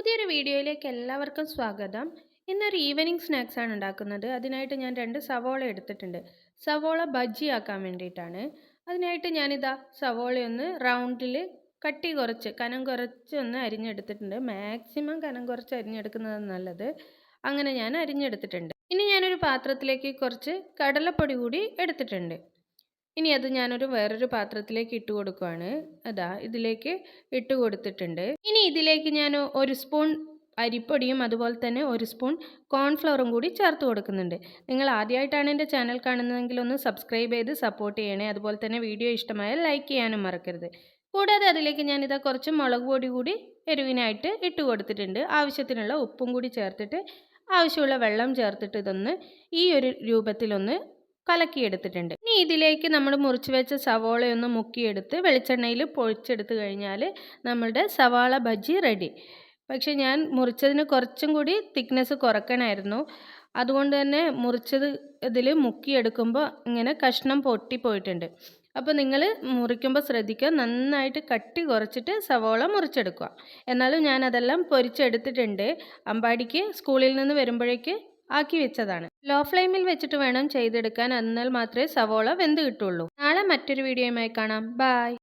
പുതിയൊരു വീഡിയോയിലേക്ക് എല്ലാവർക്കും സ്വാഗതം. ഇന്നൊരു ഈവനിങ് സ്നാക്സ് ആണ് ഉണ്ടാക്കുന്നത്. അതിനായിട്ട് ഞാൻ രണ്ട് സവോള എടുത്തിട്ടുണ്ട്. സവോള ബജ്ജി ആക്കാൻ വേണ്ടിയിട്ടാണ്. അതിനായിട്ട് ഞാനിതാ സവോളയൊന്ന് റൗണ്ടിൽ കട്ടി കുറച്ച് കനം കുറച്ച് ഒന്ന് അരിഞ്ഞെടുത്തിട്ടുണ്ട്. മാക്സിമം കനം കുറച്ച് അരിഞ്ഞെടുക്കുന്നത് നല്ലത്. അങ്ങനെ ഞാൻ അരിഞ്ഞെടുത്തിട്ടുണ്ട്. ഇനി ഞാനൊരു പാത്രത്തിലേക്ക് കുറച്ച് കടലപ്പൊടി കൂടി എടുത്തിട്ടുണ്ട്. ഇനി അത് ഞാനൊരു വേറൊരു പാത്രത്തിലേക്ക് ഇട്ട് കൊടുക്കുകയാണ് അതാ ഇതിലേക്ക് ഇട്ട് കൊടുത്തിട്ടുണ്ട്. ഇനി ഇതിലേക്ക് ഞാൻ ഒരു സ്പൂൺ അരിപ്പൊടിയും അതുപോലെ തന്നെ ഒരു സ്പൂൺ കോൺഫ്ലവറും കൂടി ചേർത്ത് കൊടുക്കുന്നുണ്ട്. നിങ്ങൾ ആദ്യമായിട്ടാണ് എന്റെ ചാനൽ കാണുന്നതെങ്കിൽ ഒന്ന് സബ്സ്ക്രൈബ് ചെയ്ത് സപ്പോർട്ട് ചെയ്യണേ. അതുപോലെ തന്നെ വീഡിയോ ഇഷ്ടമായാൽ ലൈക്ക് ചെയ്യാനും മറക്കരുത്. കൂടാതെ അതിലേക്ക് ഞാനിതാ കുറച്ച് മുളക് പൊടി കൂടി എരിവിനായിട്ട് ഇട്ട് കൊടുത്തിട്ടുണ്ട്. ആവശ്യത്തിനുള്ള ഉപ്പും കൂടി ചേർത്തിട്ട് ആവശ്യമുള്ള വെള്ളം ചേർത്തിട്ട് ഇതൊന്ന് ഈ ഒരു രൂപത്തിലൊന്ന് കലക്കിയെടുത്തിട്ടുണ്ട്. ഇനി ഇതിലേക്ക് നമ്മൾ മുറിച്ച് വെച്ച സവോളയൊന്ന് മുക്കിയെടുത്ത് വെളിച്ചെണ്ണയിൽ പൊഴിച്ചെടുത്ത് കഴിഞ്ഞാൽ നമ്മളുടെ സവാള ബജി റെഡി. പക്ഷേ ഞാൻ മുറിച്ചതിന് കുറച്ചും കൂടി തിക്നെസ് കുറക്കണമായിരുന്നു. അതുകൊണ്ട് തന്നെ മുറിച്ചത് ഇതിൽ മുക്കിയെടുക്കുമ്പോൾ ഇങ്ങനെ കഷ്ണം പൊട്ടിപ്പോയിട്ടുണ്ട് അപ്പോൾ നിങ്ങൾ മുറിക്കുമ്പോൾ ശ്രദ്ധിക്കുക നന്നായിട്ട് കട്ടി കുറച്ചിട്ട് സവോള മുറിച്ചെടുക്കുക. എന്നാലും ഞാൻ അതെല്ലാം പൊരിച്ചെടുത്തിട്ടുണ്ട്. അമ്പാടിക്ക് സ്കൂളിൽ നിന്ന് വരുമ്പോഴേക്ക് ആക്കി വെച്ചതാണ്. ലോ ഫ്ലെയിമിൽ വെച്ചിട്ട് വേണം ചെയ്തെടുക്കാൻ. എന്നാൽ മാത്രമേ സവോള വെന്ത് കിട്ടുള്ളൂ. നാളെ മറ്റൊരു വീഡിയോയുമായി കാണാം. ബായ്